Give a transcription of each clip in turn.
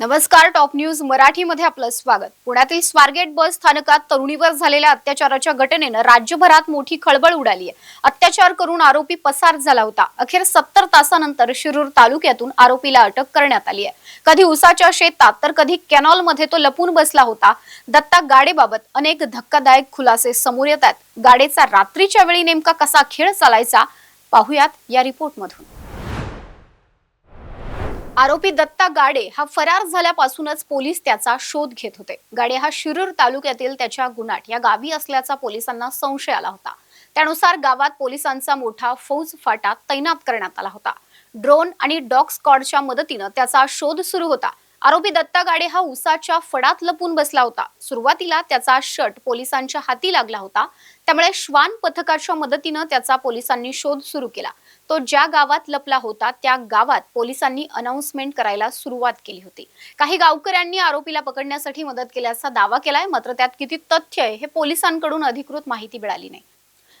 नमस्कार top news मराठीमध्ये आपलं स्वागत. पुण्यातील स्वारगेट बस स्थानकात तरुणीवर झालेल्या अत्याचाराच्या घटनेनं राज्यभरात मोठी खळबळ उडाली आहे. अत्याचार करून आरोपी पसार झाला होता. अखेर सत्तर तासानंतर शिरूर तालुक्यातून आरोपीला अटक करण्यात आली आहे. कधी उसाच्या शेतात तर कधी कॅनॉलमध्ये तो लपून बसला होता. दत्ता गाडेबाबत अनेक धक्कादायक खुलासे समोर येत आहेत. गाडेचा रात्रीच्या वेळी नेमका कसा खेळ चालायचा पाहुयात या रिपोर्टमधून. आरोपी दत्ता गाडे हा फरार झाल्यापासूनच पोलीस त्याचा शोध घेत होते. गाडे हा शिरूर तालुक्यातील त्याच्या गुनाट या गावी असल्याचा पोलिसांना संशय आला होता. त्यानुसार गावात पोलिसांचा मोठा फौज फाटा तैनात करण्यात आला होता. ड्रोन आणि डॉग स्कॉडच्या मदतीनं त्याचा शोध सुरू होता. आरोपी दत्ता गाडे हा उसाच्या फडात लपून बसला होता. सुरुवातीला त्याचा शर्ट पोलिसांच्या हाती लागला होता. त्यामुळे श्वान पथकाच्या मदतीनं त्याचा पोलिसांनी शोध सुरू केला. तो ज्या गावात लपला होता त्या गावात पोलिसांनी अनाउन्समेंट करायला सुरुवात केली होती. काही गावकऱ्यांनी आरोपीला पकडण्यासाठी मदत केल्याचा दावा केलाय मात्र त्यात किती तथ्य आहे हे पोलिसांकडून अधिकृत माहिती मिळाली नाही.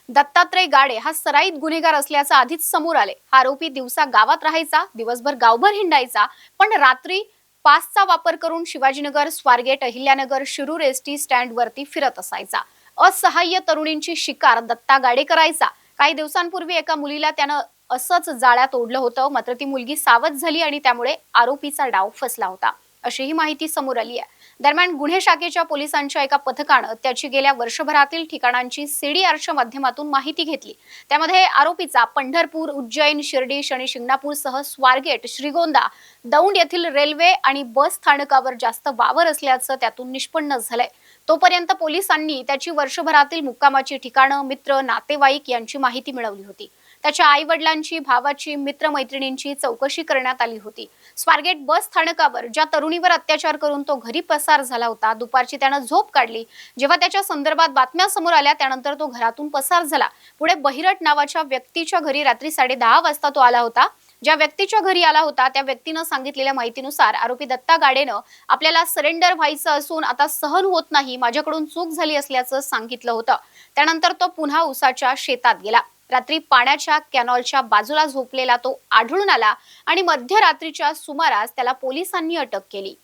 दत्तात्रय गाडे हा सराईत गुन्हेगार असल्याचं आधीच समोर आले हा आरोपी दिवसा गावात राहायचा दिवसभर गावभर हिंडायचा पण रात्री पासचा वापर करून Shivajinagar Swargate Ahilyanagar Shirur S T stand वरती फिरत असायचा. असहाय्य तरुणींची शिकार दत्ता गाडे करायचा. काही दिवसांपूर्वी एका मुलीला त्यानं असंच जाळ्यात ओढलं होतं मात्र ती मुलगी सावध झाली आणि त्यामुळे आरोपीचा डाव फसला होता. अशीही माहिती समोर आली आहे. दरम्यान गुन्हे शाखेच्या पोलिसांच्या एका पथकानं त्याची गेल्या वर्षभरातील ठिकाणांची सीडीआरच्या माध्यमातून माहिती घेतली. त्यामध्ये आरोपीचा पंढरपूर उज्जैन शिर्डी शनि शिंगणापूरसह स्वारगेट श्रीगोंदा दौंड येथील रेल्वे आणि बस स्थानकावर जास्त वावर असल्याचं त्यातून निष्पन्न झालंय. तोपर्यंत पोलिसांनी त्याची वर्षभरातील मुक्कामाची ठिकाणं मित्र नातेवाईक यांची माहिती मिळवली होती. त्याच्या आई वडिलांची भावाची मित्रमैत्रिणींची चौकशी करण्यात आली होती. स्वारगेट बस स्थानकावर ज्या तरुणीवर अत्याचार करून तो घरी पसार झाला होता दुपारची त्यानं झोप काढली. जेव्हा त्याच्या संदर्भात बातम्या समोर आल्या त्यानंतर तो घरातून पसार झाला. पुढे बहिरट नावाच्या व्यक्तीच्या घरी रात्री साडे दहा वाजता तो आला होता. ज्या व्यक्तीच्या घरी आला होता त्या व्यक्तीनं सांगितलेल्या माहितीनुसार आरोपी दत्ता गाडेनं आपल्याला सरेंडर व्हायचं असून आता सहन होत नाही माझ्याकडून चूक झाली असल्याचं सांगितलं होतं. त्यानंतर तो पुन्हा उसाच्या शेतात गेला. रात्री पाण्याच्या कॅनॉलच्या बाजूला झोपलेला तो आढळून आला आणि मध्यरात्रीच्या सुमारास त्याला पोलिसांनी अटक केली.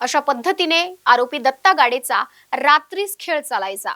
अशा पद्धतीने आरोपी दत्ता गाडेचा रात्रीच खेळ चालायचा.